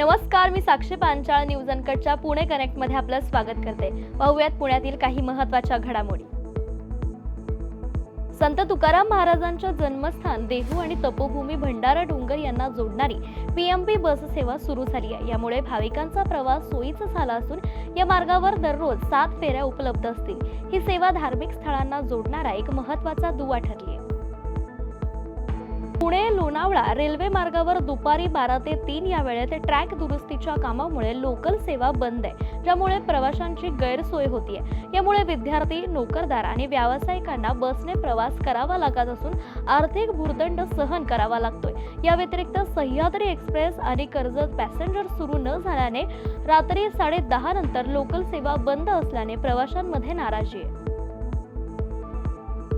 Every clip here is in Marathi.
नमस्कार मी साक्षी पांचाळ न्यूज अनकटच्या पुणे कनेक्टमध्ये आपलं स्वागत करते. पाहूयात पुण्यातील काही महत्त्वाच्या घडामोडी. संत तुकाराम महाराजांच्या जन्मस्थान देहू आणि तपोभूमी भंडारा डोंगर यांना जोडणारी पीएमपी बस सेवा सुरू झाली आहे. यामुळे भाविकांचा प्रवास सोयीचा झाला असून या मार्गावर दररोज सात फेऱ्या उपलब्ध असतील. ही सेवा धार्मिक स्थळांना जोडणारा एक महत्त्वाचा दुवा ठरली आहे. पुणे लोणावळा रेल्वे मार्गावर दुपारी बारा ते तीन या वेळेत ट्रॅक दुरुस्तीच्या कामामुळे लोकल सेवा बंद आहे ज्यामुळे प्रवाशांची गैरसोय होतीये. यामुळे विद्यार्थी नोकरदार आणि व्यावसायिकांना बसने प्रवास करावा लागत असून आर्थिक भूर्दंड सहन करावा लागतोय. या व्यतिरिक्त सह्याद्री एक्सप्रेस आणि कर्जत पॅसेंजर सुरू न झाल्याने रात्री साडे दहा नंतर लोकल सेवा बंद असल्याने प्रवाशांमध्ये नाराजी आहे.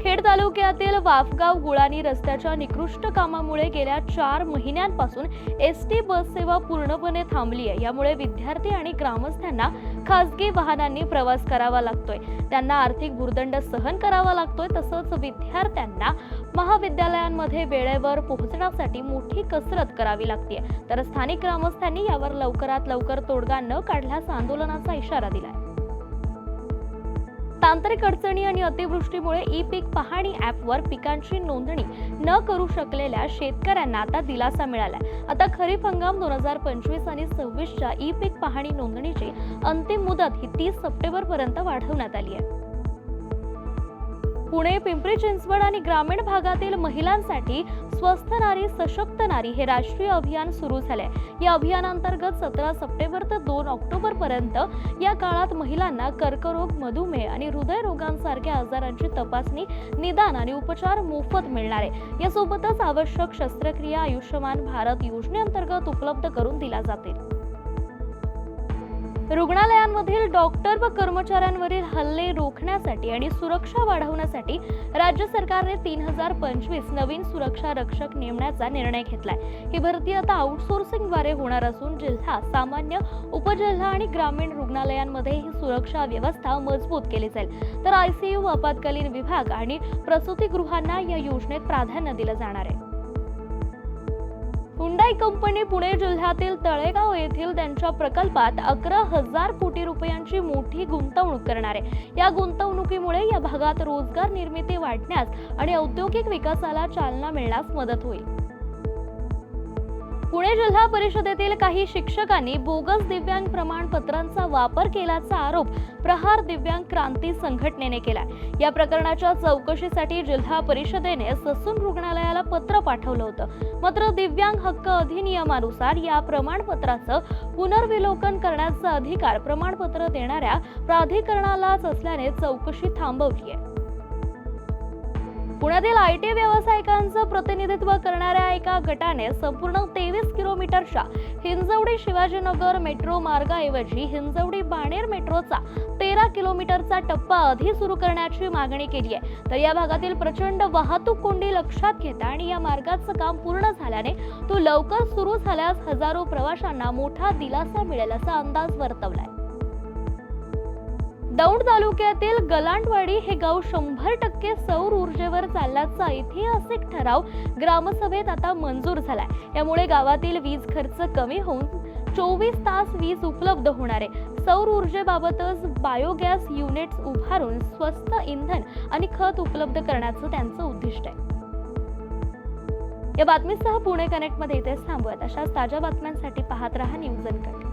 खेड तालुक्यातील वाफगाव गुळानी रस्त्याच्या निकृष्ट कामामुळे गेल्या चार महिन्यांपासून एस टी बस सेवा पूर्णपणे थांबली आहे. यामुळे विद्यार्थी आणि ग्रामस्थांना खासगी वाहनांनी प्रवास करावा लागतोय. त्यांना आर्थिक भूर्दंड सहन करावा लागतोय. तसंच विद्यार्थ्यांना महाविद्यालयांमध्ये वेळेवर पोहोचण्यासाठी मोठी कसरत करावी लागते तर स्थानिक ग्रामस्थांनी यावर लवकरात लवकर तोडगा न काढल्यास आंदोलनाचा इशारा दिलाय. तांत्रिक अडचणी आणि अतिवृष्टीमुळे ई पीक पाहणी ॲपवर पिकांची नोंदणी न करू शकलेल्या शेतकऱ्यांना आता दिलासा मिळालाय आता खरीप हंगाम दोन हजार पंचवीस आणि सव्वीसच्या ई पीक पाहणी नोंदणीची अंतिम मुदत ही तीस सप्टेंबर पर्यंत वाढवण्यात आली आहे. पुणे पिंपरी चिंचवड आणि ग्रामीण भागातील महिलांसाठी स्वस्थ नारी सशक्त नारी हे राष्ट्रीय अभियान सुरू झाले या अभियानांतर्गत सतरा सप्टेंबर ते दोन ऑक्टोबर पर्यंत या काळात महिलांना कर्करोग मधुमेह आणि हृदयरोगांसारख्या आजारांची तपासणी निदान आणि उपचार मोफत मिळणार आहे. यासोबतच आवश्यक शस्त्रक्रिया आयुष्यमान भारत योजनेअंतर्गत उपलब्ध करून दिल्या जातील. रुग्णालयांमधील डॉक्टर व कर्मचाऱ्यांवरील हल्ले रोखण्यासाठी आणि सुरक्षा वाढवण्यासाठी राज्य सरकारने तीन हजार पंचवीस नवीन सुरक्षा रक्षक नेमण्याचा निर्णय घेतलाय. ही भरती आता आउटसोर्सिंगद्वारे होणार असून जिल्हा सामान्य उपजिल्हा आणि ग्रामीण रुग्णालयांमध्ये ही सुरक्षा व्यवस्था मजबूत केली जाईल. तर आयसीयू आपत्कालीन विभाग आणि प्रसूतीगृहांना या योजनेत प्राधान्य दिलं जाणार आहे. हुंडाई कंपनी पुणे जिल्ह्यातील तळेगाव येथील त्यांच्या प्रकल्पात अकरा हजार कोटी रुपयांची मोठी गुंतवणूक करणार आहे. या गुंतवणुकीमुळे या भागात रोजगार निर्मिती वाढण्यास आणि औद्योगिक विकासाला चालना मिळण्यास मदत होईल. पुणे जिल्हा परिषदेतील काही शिक्षकांनी बोगस दिव्यांग प्रमाणपत्रांचा वापर केल्याचा आरोप प्रहार दिव्यांग क्रांती संघटनेने केला या प्रकरणाच्या चौकशीसाठी जिल्हा परिषदेने ससून रुग्णालयाला पत्र पाठवलं होतं. मात्र दिव्यांग हक्क अधिनियमानुसार या प्रमाणपत्राचं पुनर्विलोकन करण्याचा अधिकार प्रमाणपत्र देणाऱ्या प्राधिकरणालाच असल्याने चौकशी थांबवली आहे पुण्यातील आय टी व्यावसायिकांचं प्रतिनिधित्व करणाऱ्या एका गटाने संपूर्ण तेवीस किलोमीटरच्या हिंजवडी शिवाजीनगर मेट्रो मार्गाऐवजी हिंजवडी बाणेर मेट्रोचा तेरा किलोमीटरचा टप्पा आधी सुरू करण्याची मागणी केली आहे. तर या भागातील प्रचंड वाहतूक कोंडी लक्षात घेता आणि या मार्गाचं काम पूर्ण झाल्याने तो लवकर सुरू झाल्यास हजारो प्रवाशांना मोठा दिलासा मिळेल असा अंदाज वर्तवलाय दौंड तालुक्यातील गलांडवाडी हे गाव शंभर टक्के सौर ऊर्जेवर चालल्याचा ऐतिहासिक ठराव ग्रामसभेत आता मंजूर झालाय. यामुळे गावातील वीज खर्च कमी होऊन चोवीस तास वीज उपलब्ध होणार आहे. सौर ऊर्जेबाबतच बायोगॅस युनिट्स उभारून स्वस्त इंधन आणि खत उपलब्ध करण्याचं त्यांचं उद्दिष्ट आहे. या बातमीसह पुणे कनेक्टमध्ये इथेच थांबूयात. अशाच ताज्या बातम्यांसाठी पाहत रहा न्यूज अनकट.